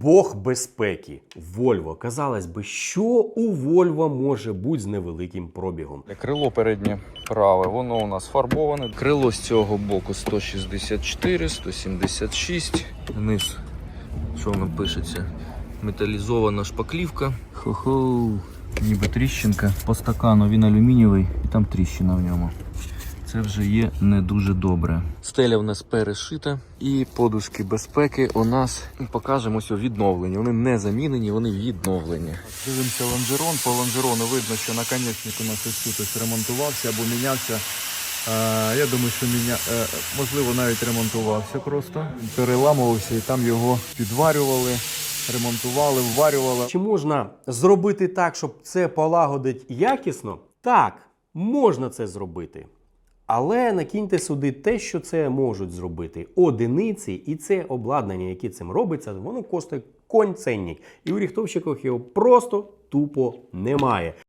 Бог безпеки. Вольво. Казалось би, що у Вольво може бути з невеликим пробігом? Крило переднє праве, воно у нас фарбоване. Крило з цього боку 164, 176. Низ, що воно пишеться? Металізована шпаклівка. Хо-хо. Ніби тріщинка. По стакану він алюмінієвий і там тріщина в ньому. Це вже є не дуже добре. Стеля в нас перешита, і подушки безпеки у нас покажемо ось відновлені. Вони не замінені, вони відновлені. Дивимося лонжерон. По лонжерону видно, що наконечник у нас ось тут ось ремонтувався або мінявся. Я думаю, що міня... е, можливо навіть ремонтувався просто. Переламувався і там його підварювали, ремонтували, вварювали. Чи можна зробити так, щоб це полагодить якісно? Так, можна це зробити. Але накиньте сюди те, що це можуть зробити одиниці, і це обладнання, яке цим робиться, воно коштує конь ценні, І у ріхтовщиках його просто тупо немає.